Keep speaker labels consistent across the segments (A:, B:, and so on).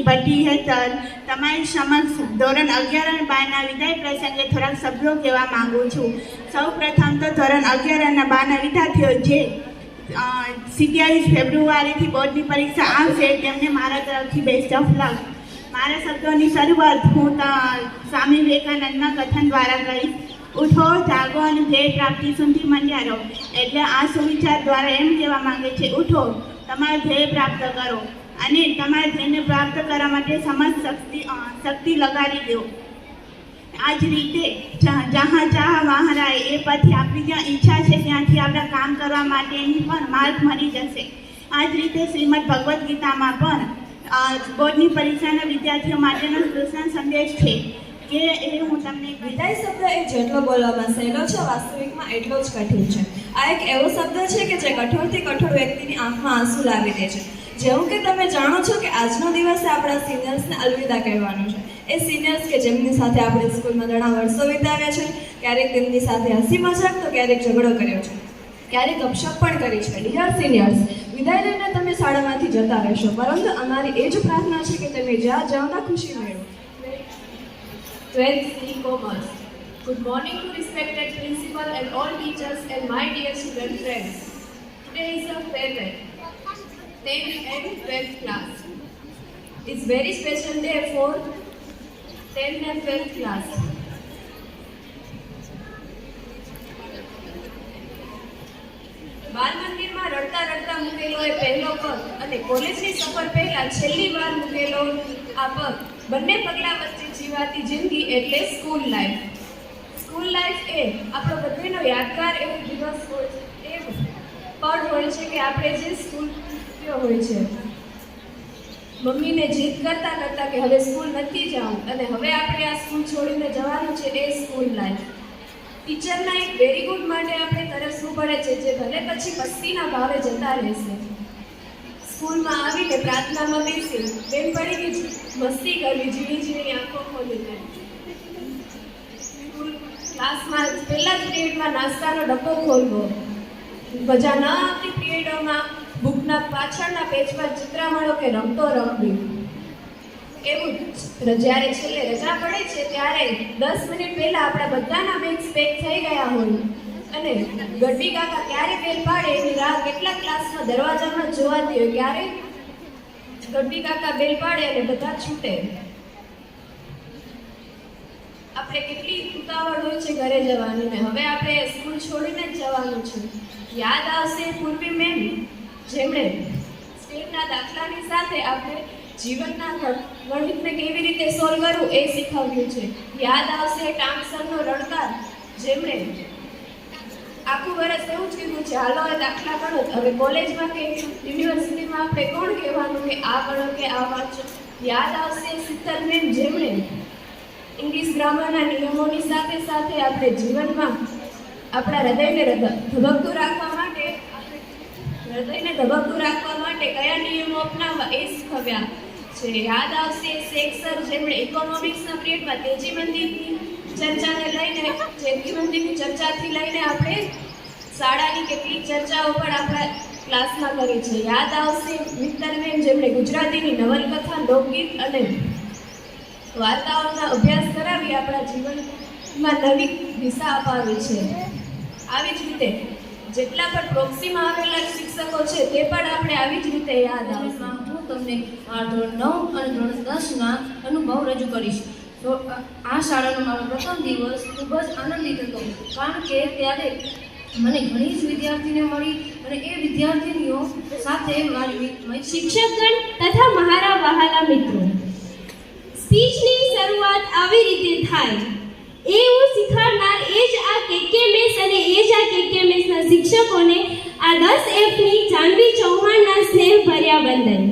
A: વિદ્યાર્થીની ભટ્ટી હેઠળ તમારી સમક્ષ ધોરણ અગિયાર અને બારના વિદાય પ્રસંગે થોડાક શબ્દો કહેવા માંગુ છું. સૌ પ્રથમ તો ધોરણ અગિયાર અને બારના વિદ્યાર્થીઓ જે સિત્યાવીસ ફેબ્રુઆરીથી બોર્ડની પરીક્ષા આવશે તેમને મારા તરફથી બેસ્ટ ઓફ લક મારા શબ્દોની શરૂઆત હું સ્વામી વિવેકાનંદના કથન દ્વારા કરીશ. ઉઠો, જાગો અને ધ્યેય પ્રાપ્તિ સુધી મંડ્યા એટલે આ સુવિચાર દ્વારા એમ કહેવા માંગે છે, ઉઠો, તમારું ધ્યેય પ્રાપ્ત કરો. અને તમારા ધ્યેયને પ્રાપ્ત કરવા માટે સમાજ શક્તિ શક્તિ લગાડી દો. આ જ રીતે જા- જहाँ ચાહ વहाँ રાહ એ પછી આપણી જ્યાં ઈચ્છા છે ત્યાંથી આપણે કામ કરવા માટેની પણ માર્ગ મળી જશે. આ જ રીતે શ્રીમદ ભગવદ્ ગીતામાં પણ બોર્ડની પરીક્ષાના વિદ્યાર્થીઓ માટેનો કૃષ્ણ સંદેશ છે કે એ હું તમને
B: વિદાય શબ્દ એ જેટલો બોલવામાં સહેલો છે, વાસ્તવિકમાં એટલો જ કઠિન છે. આ એક એવો શબ્દ છે કે જે કઠોરથી કઠોર વ્યક્તિની આંખમાં આંસુ લાવી દે છે. જેવું કે તમે જાણો છો કે આજનો દિવસ આપણા સિનિયર્સને અલવિદા કહેવાનો છે એ સિનિયર્સ કે જેમની સાથે આપણે સ્કૂલમાં ઘણા વર્ષો વિતાવ્યા છે, ક્યારેક તેમની સાથે હસી મજાક તો ક્યારેક ઝઘડો કર્યો છે ક્યારેક ગપશપ પણ કરી છે ડિયર સિનિયર્સ વિદાય લઈને તમે શાળામાંથી જતા રહેશો, પરંતુ અમારી એ જ પ્રાર્થના છે કે તમે જ્યાં જાઓ ત્યાં ખુશી મેળવો
C: 12th C, Commerce. Good morning to principal and all teachers and my dear student friends. Today is a farewell. 10th and 12th class. It's very special day for 10th and 12th class. બાલ મંદિરમાં રડતા રડતા મૂકેલો એ પહેલો પગ અને કોલેજની સફર પહેલા છેલ્લી વાર મૂકેલો આ પગ બંને પગલા વચ્ચે જીવાતી જિંદગી એટલે સ્કૂલ લાઈફ સ્કૂલ લાઈફ એ આપણો બધેનો યાદગાર એવો દિવસ હોય છે એ પળ હોય છે કે આપણે જે સ્કૂલ હોય છે. મમ્મીને જીદ કરતા કરતા કે હવે સ્કૂલ નથી જવું, અને હવે આપણે આ સ્કૂલ છોડીને જવાનું છે એ સ્કૂલ લાઈફ ટીચરના એક વેરી ગુડ માટે આપણે તરસવું પડે છે, જે ભલે પછી પસ્તીના ભાવે જતા રહેશે. સ્કૂલમાં આવીને પ્રાર્થનામાં બેસી બેનપણીની મસ્તી કરવી, ઝીણી ઝીણી આંખો ખોલીને સ્કૂલ ક્લાસમાં પહેલા જ પીરિયડમાં નાસ્તાનો ડબ્બો ખોલવો. મજા ન આવતી પીરિયડોમાં બુકના પાછળના પેજમાં ચિત્રામણો કે રમતો રમવી. એવું જ્યારે છેલ્લે રજા પડે છે ત્યારે દસ મિનિટ પહેલાં આપણા બધાના બેગ્સ પેક થઈ ગયા હોય. અને ગઢવી કાકા ક્યારે બેલ પાડે એની રાહ કેટલા ક્લાસમાં દરવાજામાં જોવા દે ક્યારે? ગઢવી કાકા બેલ પાડે અને બધા છૂટે. આપણે કેટલી ઉતાવળ હોય છે ઘરે જવાની ને હવે આપણે સ્કૂલ છોડીને જ જવાનું છે. યાદ આવશે પૂર્વી મેમ? જેમણે સ્ટેમના દાખલાની સાથે આપણે જીવનના ગણ- ગણિતને કેવી રીતે સોલ્વ કરવું એ શીખવ્યું છે. યાદ આવશે ટાંગસરનો રણકાર, જેમણે આખું વર્ષ એવું જ કીધું છે, હાલો એ દાખલા ગણો હવે કોલેજમાં કે યુનિવર્સિટીમાં આપણે કોણ કહેવાનું કે આ ગણો કે આ વાંચો? યાદ આવશે સિત્તર મેમ, જેમણે ઇંગ્લિશ ગ્રામરના નિયમોની સાથે સાથે આપણે જીવનમાં આપણા હૃદયને હૃદ- ધબકતું રાખવા માટે હૃદયને ધબકતું રાખવા માટે કયા નિયમો અપનાવવા એ શીખવ્યા છે. યાદ આવશે શેખ સર જેમણે ઇકોનોમિક્સના પિરિયડમાં તેજી મંદિરની ચર્ચાને લઈને, તેજી મંદિરની ચર્ચાથી લઈને આપણે શાળાની કેટલીક ચર્ચાઓ પણ આપણા ક્લાસમાં કરી છે. યાદ આવશે મિત્તરબેન જેમણે ગુજરાતીની નવલકથા, લોકગીત અને વાર્તાઓના અભ્યાસ કરાવી આપણા જીવનમાં નવી દિશા અપાવી છે. આવી જ રીતે જેટલા પણ પ્રોક્સીમાં આવેલા શિક્ષકો છે, તે પણ આપણે આવી જ રીતે યાદ આવશે
D: હું તમને ધોરણ નવ અને ધોરણ દસના અનુભવ રજૂ કરીશ. તો આ- શાળાનો મારો પ્રથમ દિવસ ખૂબ જ આનંદિત હતો, કારણ કે ત્યારે મને ઘણી જ વિદ્યાર્થીને મળી અને એ વિદ્યાર્થીનીઓ સાથે મારી
E: શિક્ષકગણ તથા મારા વહાલા મિત્રો. સ્પીચની શરૂઆત આવી રીતે થાય. એવું શીખવાડનાર એ જ આ કેકે મેસ અને એ જ આ કેકે મેસના શિક્ષકોને આ દસ એફની જાનવી ચૌહાણના સ્નેહ ભર્યા વંદન.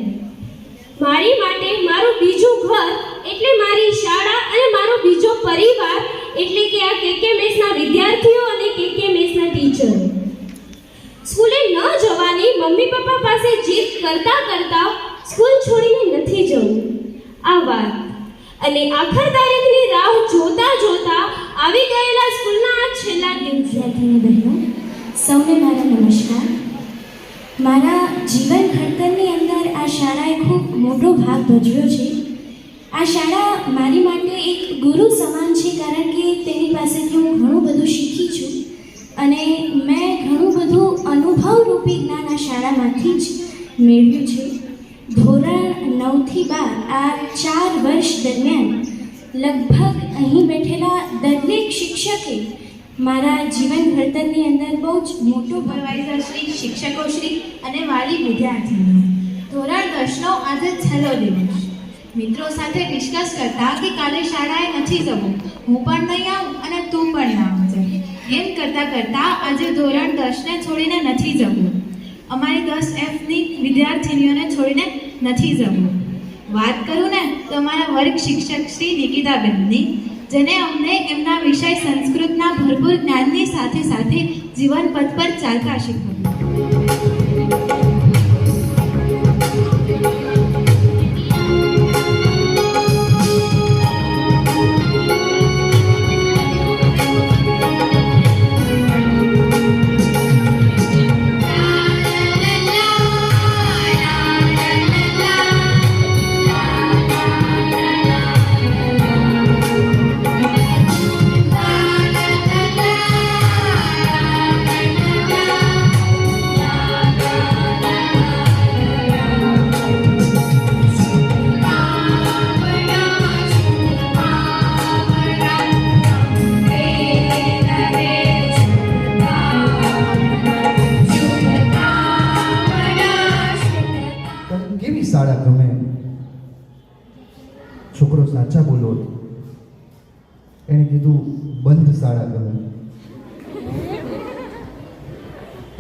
E: મારી માટે મારું બીજું ઘર એટલે મારી શાળા અને મારો બીજો પરિવાર એટલે કે આ કેકે મેસના વિદ્યાર્થીઓ અને કેકે મેસના ટીચરો. સ્કૂલે ન જવાની મમ્મી પપ્પા પાસે જીદ કરતા કરતા સ્કૂલ છોડીને નથી જવું. આ વાત અને આખર તારીખની રાહ જોતા જોતા આવી ગયેલા સ્કૂલના આ છેલ્લા
F: વિદ્યાર્થીની બહેનો, સૌને મારા નમસ્કાર. મારા જીવન ઘડતરની અંદર આ શાળાએ ખૂબ મોટો ભાગ ભજવ્યો છે. આ શાળા મારી માટે એક ગુરુ સમાન છે કારણ કે તેની પાસેથી હું ઘણું બધું શીખી છું અને મેં ઘણું બધું અનુભવરૂપી જ્ઞાન આ શાળામાંથી જ મેળવ્યું છે. ધોરણ નવથી બાર, આ ચાર વર્ષ દરમિયાન લગભગ અહીં બેઠેલા દરેક શિક્ષકે મારા જીવન ઘડતરની અંદર બહુ જ મોટો ભાગ
G: શ્રી શિક્ષકો શ્રી અને વાલી વિદ્યાર્થીઓ. ધોરણ દસનો આજે છેલ્લો દિવસ. મિત્રો સાથે ડિસ્કસ કરતા કે કાલે શાળાએ નથી જવું. હું પણ નહીં આવું અને તું પણ ના આવજે. એમ કરતાં કરતાં આજે ધોરણ દસને છોડીને નથી જવું. અમારી દસ એફની વિદ્યાર્થીનીઓને છોડીને નથી જવું વાત કરું ને તો અમારા વર્ગ શિક્ષક શ્રી નિકિતાબેનની, જેને અમને એમના વિષય સંસ્કૃતના ભરપૂર જ્ઞાનની સાથે સાથે જીવન પથ પર ચાલતા શીખવ્યું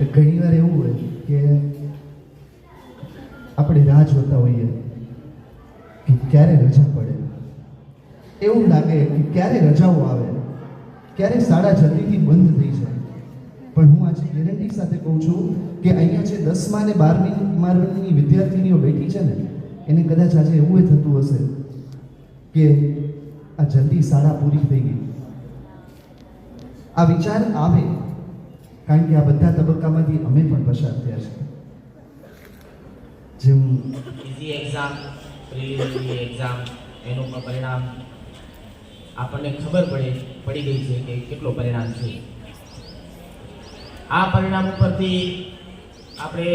H: ઘણી વાર એવું હોય કે આપણે રાહ જોતા હોઈએ કે ક્યારે રજા પડે. એવું લાગે કે ક્યારે રજાઓ આવે. ક્યારે શાળા જલ્દીથી બંધ થઈ જાય. પણ હું આજે ગેરંટી સાથે કહું છું કે અહીંયા જે દસમા અને બારમી મારની વિદ્યાર્થીનીઓ બેઠી છે ને, એને કદાચ આજે એવું એ થતું હશે કે આ જલ્દી શાળા પૂરી થઈ ગઈ. આ વિચાર આવે કારણ કે આ બધા તબક્કામાંથી અમે પણ પસાર થયા છે. જેમ
I: ઇઝી એક્ઝામ પ્રિલિમિનરી એક્ઝામ એનું પણ પરિણામ આપણને ખબર પડે, પડી ગઈ છે કે કેટલો પરિણામ છે. આ પરિણામ ઉપરથી આપણે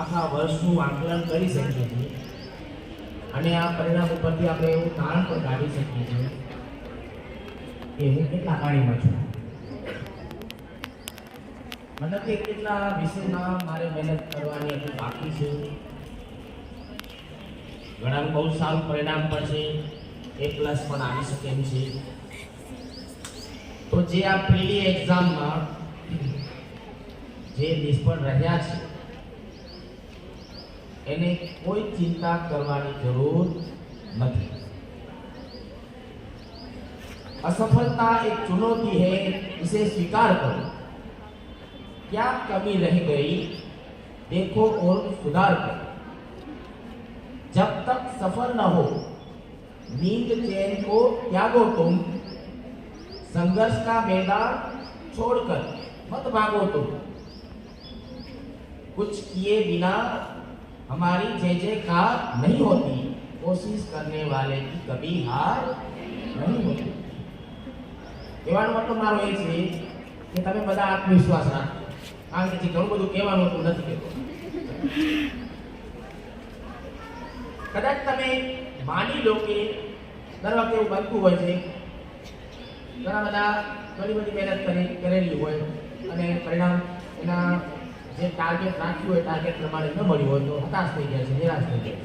I: આખા વર્ષનું આકલન કરી શકીએ છીએ. અને આ પરિણામ ઉપરથી આપણે એવું તારણ પણ કાઢી શકીએ છીએ કે હું કેટલા પાણીમાં છું. મતલબ કે કેટલા વિષયમાં મારે મહેનત કરવાની હજુ બાકી છે ઘણા બહુ સારું પરિણામ પણ છે એ પ્લસ પણ આવી શકે એમ છે તો જે આ પ્રીલી એક્ઝામમાં જે નિષ્ફળ રહ્યા છે એને કોઈ ચિંતા કરવાની જરૂર નથી असफलता एक चुनौती है इसे स्वीकार करो क्या कमी रह गई देखो और सुधार करो जब तक सफल न हो नींद चैन को त्यागो तुम संघर्ष का मैदान छोड़कर मत भागो तुम कुछ किए बिना हमारी जय जयकार नहीं होती कोशिश करने वाले की कभी हार नहीं होती કહેવાનો મતલબ મારો એ છે કે તમે બધા આત્મવિશ્વાસ રાખો કારણ કે ઘણું બધું કહેવાનું હતું, નથી કહેતો. કદાચ તમે માની લો કે દર વખતે એવું બનતું હોય છે, ઘણા બધા ઘણી બધી મહેનત કરી, કરેલી હોય અને પરિણામ એના જે ટાર્ગેટ રાખ્યું હોય ટાર્ગેટ પ્રમાણે ન મળ્યું હોય તો હતાશ થઈ ગયા છે, નિરાશ થઈ ગયા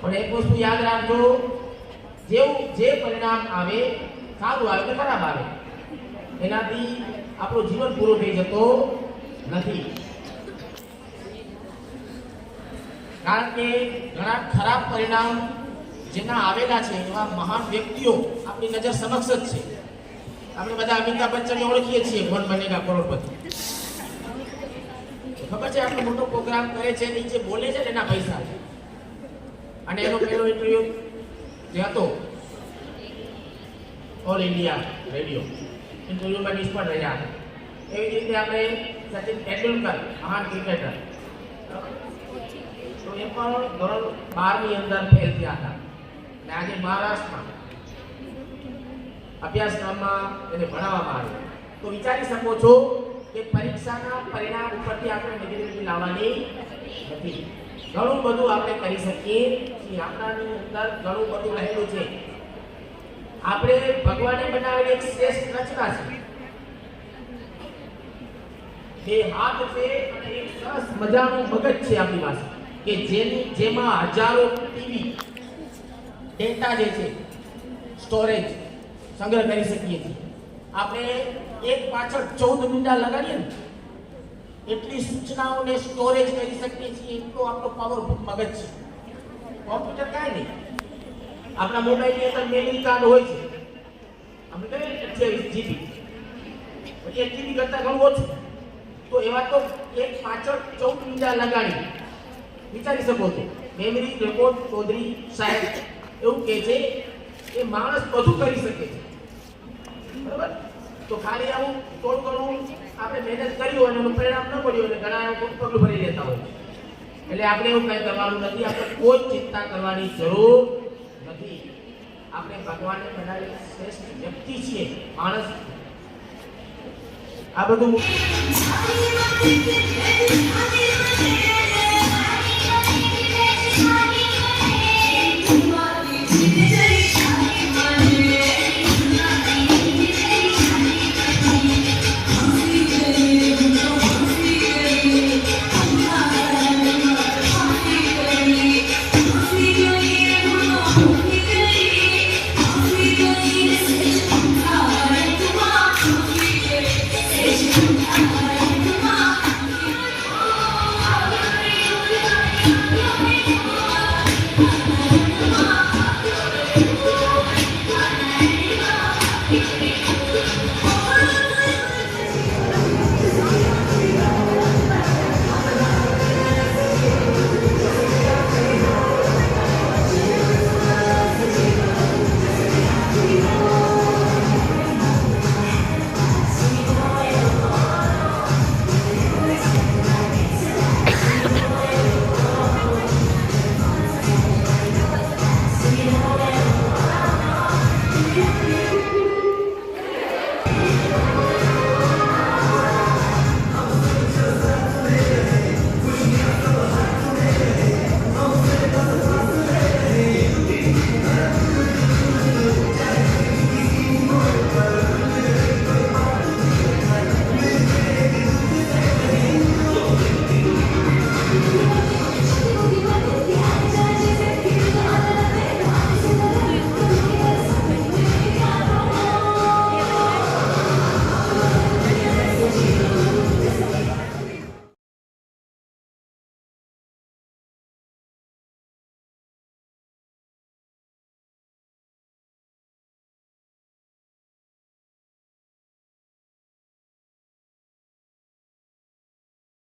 I: પણ એક વસ્તુ યાદ રાખજો, જેવું જે પરિણામ આવે, સારું આવે કે ખરાબ આવે, એનાથી આપણું જીવન પૂરું થઈ જતો નથી. કારણ કે ઘણા ખરાબ પરિણામ જેના આવેલા છે, એવા મહાન વ્યક્તિઓ આપણી નજર સમક્ષ જ છે. આપણે બધા અમિતાભ બચ્ચનને ઓળખીએ છીએ કોણ બનેગા કરોડપતિ. ખબર છે, આપણે મોટો પ્રોગ્રામ કરે છે ને જે બોલે છે એના પૈસા. અને એનો પહેલો ઇન્ટરવ્યુ જે હતો ઓલ ઇન્ડિયા રેડિયો ઇન્ટરવ્યુમાં નિષ્ફળ રહ્યા. એવી રીતે આપણે સચિન તેંડુલકર મહાન ક્રિકેટર એ પણ ધોરણ બારની અંદર ફેલ થયા હતા. અને આજે મહારાષ્ટ્રમાં અભ્યાસક્રમમાં એને ભણાવવામાં આવે તો વિચારી શકો છો કે પરીક્ષાના પરિણામ ઉપરથી આપણે નેગેટિવિટી લાવવાની નથી. ઘણું બધું આપણે કરી શકીએ છીએ. આપણાની અંદર ઘણું બધું રહેલું છે. આપણે ભગવાને બનાવેલી એક શ્રેષ્ઠ રચના છે. બે હાથ છે અને એક સરસ મજાનું મગજ છે આપણી પાસે કે જેની, જેમાં હજારો ટીવી ડેટા જે છે સ્ટોરેજ સંગ્રહ કરી શકીએ છીએ. આપણે એક પાછળ ચૌદ મીંડા લગાડીએ ને, એટલી સૂચનાઓને સ્ટોરેજ કરી શકીએ છીએ, એટલો આપણો પાવરફુલ મગજ છે. કોમ્પ્યુટર કાંઈ નહીં. આપણા મોબાઈલની અંદર મેમરી કાર્ડ હોય છે. આપણે કહીએ અઠ્યાવીસ જીબી એક જીબી કરતાં ઘણું ઓછું. તો એવા તો એક પાછળ ચૌદ મીંડા લગાડી. વિચારી શકો છો. મેમરી રેકોર્ડ ચૌધરી સાહેબ એવું કહે છે, એ માણસ બધું કરી શકે છે. બરાબર? તો ખાલી આવું થોડું ઘણું આપણે મહેનત કરી હોય અને એનું પરિણામ ન મળ્યું અને ઘણા પગલું ભરી લેતા હોય. એટલે આપણે એવું કંઈ કરવાનું નથી. આપણે કોઈ ચિંતા કરવાની જરૂર નથી. આપણે ભગવાનને બનાવેલી શ્રેષ્ઠ વ્યક્તિ છીએ. માણસ આ બધું.